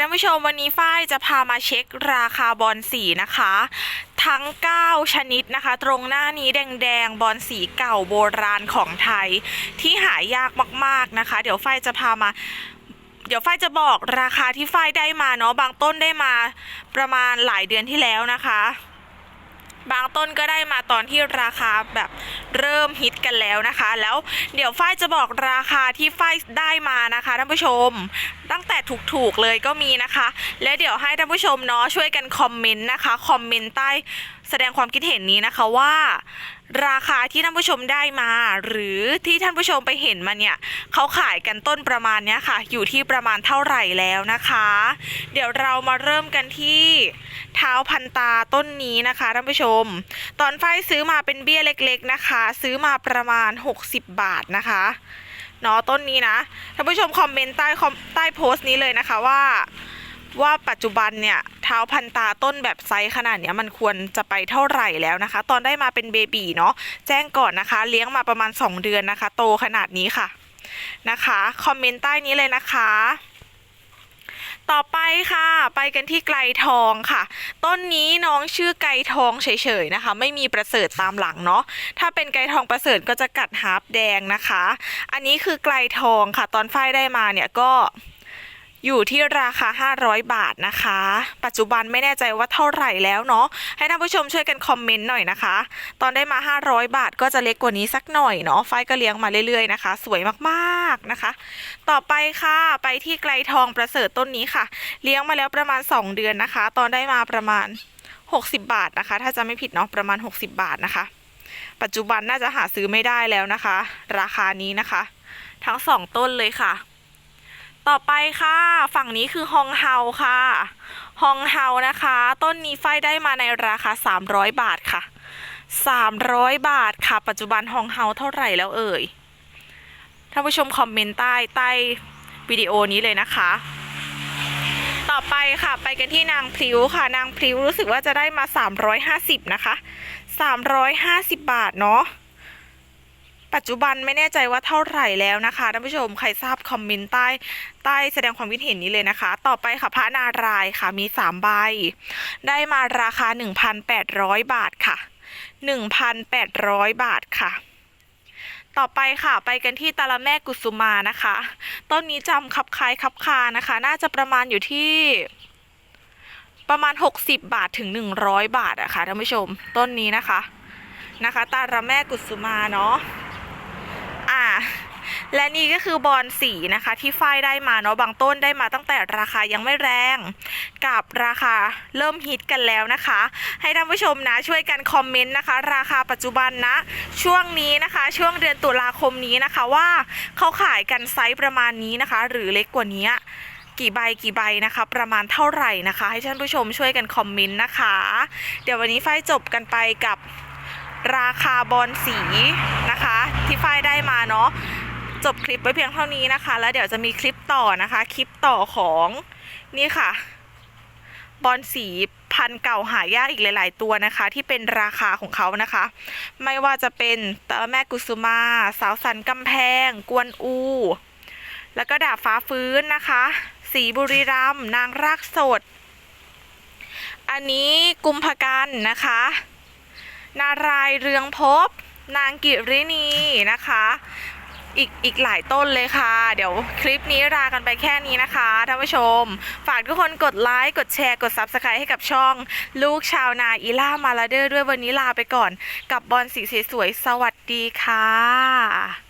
ท่านผู้ชมวันนี้ฝ้ายจะพามาเช็คราคาบอลสีนะคะ ทั้ง 9 ชนิดนะคะ ตรงหน้านี้แดงๆบอลสีเก่าโบราณของไทย ที่หายากมากๆนะคะ เดี๋ยวฝ้ายจะพามา เดี๋ยวฝ้ายจะบอกราคาที่ฝ้ายได้มาเนาะบางต้นได้มาประมาณหลายเดือนที่แล้วนะคะ บางต้นก็ได้มาตอนที่ราคาแบบเริ่มฮิตกันแล้วนะคะ แล้วเดี๋ยวฝ้ายจะบอกราคาที่ฝ้ายได้มานะคะท่านผู้ชมตั้งแต่ถูกๆเลยก็มีนะคะ และเดี๋ยวให้ท่านผู้ชมเนาะช่วยกันคอมเมนต์นะคะคอมเมนต์ใต้แสดงความคิดเห็นนี้นะคะว่า ราคาที่ท่านผู้ชมได้มา หรือที่ท่านผู้ชมไปเห็นมาเนี่ยเขาขายกันต้นประมาณเนี้ยค่ะ อยู่ที่ประมาณเท่าไหร่แล้วนะคะ เดี๋ยวเรามาเริ่มกันที่เท้าพันตาต้นนี้นะคะท่านผู้ชม ตอนไฟซื้อมาเป็นเบี้ยเล็ก ๆนะคะ ซื้อมาประมาณ 60 บาทนะคะ เนาะต้นนี้นะท่านผู้ชมคอมเมนต์ใต้คอมใต้โพสต์นี้เลยนะคะว่าว่าปัจจุบันเนี่ยเท้าพันตาต้นแบบไซส์ขนาดเนี้ยมันควรจะไปเท่าไหร่แล้วนะคะ ตอนได้มาเป็นเบบีเนาะแจ้งก่อนนะคะ เลี้ยงมาประมาณ 2 เดือนนะคะ โตขนาดนี้ค่ะนะคะ คอมเมนต์ใต้นี้เลยนะคะ ต่อไปค่ะ ไปกันที่ไกลทองค่ะ ต้นนี้น้องชื่อไกลทองเฉยๆนะคะ ไม่มีประเสริฐตามหลังเนาะถ้าเป็นไกลทองประเสริฐก็จะกัดฮาร์ปแดงนะคะ อันนี้คือไกลทองค่ะ ตอนฝ้ายได้มาเนี่ยก็ อยู่ที่ราคา 500 บาทนะคะ ปัจจุบันไม่แน่ใจว่าเท่าไหร่แล้วเนาะ ให้ท่านผู้ชมช่วยกันคอมเมนต์หน่อยนะคะ ตอนได้มา 500 บาทก็จะเล็กกว่านี้สักหน่อยเนาะ ไฟก็เลี้ยงมาเรื่อยๆนะคะ สวยมากๆนะคะ ต่อไปค่ะ ไปที่ไกลทองประเสริฐต้นนี้ค่ะ เลี้ยงมาแล้วประมาณ 2 เดือนนะคะ ตอนได้มาประมาณ 60 บาทนะคะ ถ้าจะไม่ผิดเนาะ ประมาณ 60 บาทนะคะ ปัจจุบันน่าจะหาซื้อไม่ได้แล้วนะคะ ราคานี้นะคะ ทั้งสองต้นเลยค่ะ ต่อไปค่ะ ฝั่งนี้คือฮองเฮาค่ะฮองเฮานะคะ ต้นนี้ไฟได้มาในราคา 300 บาทค่ะ 300 บาทค่ะ ปัจจุบันฮองเฮาเท่าไหร่แล้วเอ่ยท่านผู้ชมคอมเมนต์ใต้ใต้วิดีโอนี้เลยนะคะ ต่อไปค่ะไปกันที่นางพลิ้วค่ะ นางพลิ้วรู้สึกว่าจะได้มา 350 นะคะ 350 บาทเนาะ ปัจจุบันไม่แน่ใจว่าเท่าไหร่แล้วนะคะท่านผู้ชมใครทราบคอมเมนต์ใต้ใต้แสดงความคิดเห็นนี้เลยนะคะ ต่อไปค่ะพระนารายค่ะมี3ใบ ได้มาราคา 1,800 บาทค่ะ 1,800 บาทค่ะต่อไปค่ะไปกันที่ตาละแม่กุสุมานะคะ ต้นนี้จำคับคลายคับคานะคะ น่าจะประมาณอยู่ที่ ประมาณ 60 บาทถึง 100 บาทอะค่ะท่านผู้ชม ต้นนี้นะคะนะคะ ตาละแม่กุสุมาเนาะ และนี่ก็คือบอลสีนะคะ ที่ฝ้ายได้มาเนาะบางต้นได้มาตั้งแต่ราคายังไม่แรง กับราคาเริ่มฮิตกันแล้วนะคะ ให้ท่านผู้ชมนะช่วยกันคอมเมนต์นะคะ ราคาปัจจุบันนะช่วงนี้นะคะ ช่วงเดือนตุลาคมนี้นะคะว่าเขาขายกันไซส์ประมาณนี้นะคะ หรือเล็กกว่านี้กี่ใบกี่ใบนะคะ ประมาณเท่าไหร่นะคะ ให้ท่านผู้ชมช่วยกันคอมเมนต์นะคะ เดี๋ยววันนี้ฝ้ายจบกันไปกับราคาบอลสีนะคะ ที่ฝ้ายได้มาเนาะ จบคลิปไว้เพียงเท่านี้นะคะ แล้วเดี๋ยวจะมีคลิปต่อนะคะ คลิปต่อของนี่ค่ะ บอลสีพันเก่าหายากอีกหลาย ๆ ตัวนะคะ ที่เป็นราคาของเขานะคะ ไม่ว่าจะเป็นตาแม่กุสุมาสาวสันกำแพง กวนอู แล้วก็ดาบฟ้าฟื้นนะคะ สีบุรีรัมนางรากสด อันนี้กุมภกันนะคะ นารายเรืองพบ นางกิรินีนะคะ อีกอีกหลายต้นเลยค่ะ เดี๋ยวคลิปนี้ลากันไปแค่นี้นะคะท่านผู้ชม ฝากทุกคนกดไลค์กดแชร์กด Subscribe ให้กับช่อง ลูกชาวนาอีล่ามาลาเดอร์ด้วยวันนี้ลาไปก่อน กับบอลสีสวยๆสวัสดีค่ะ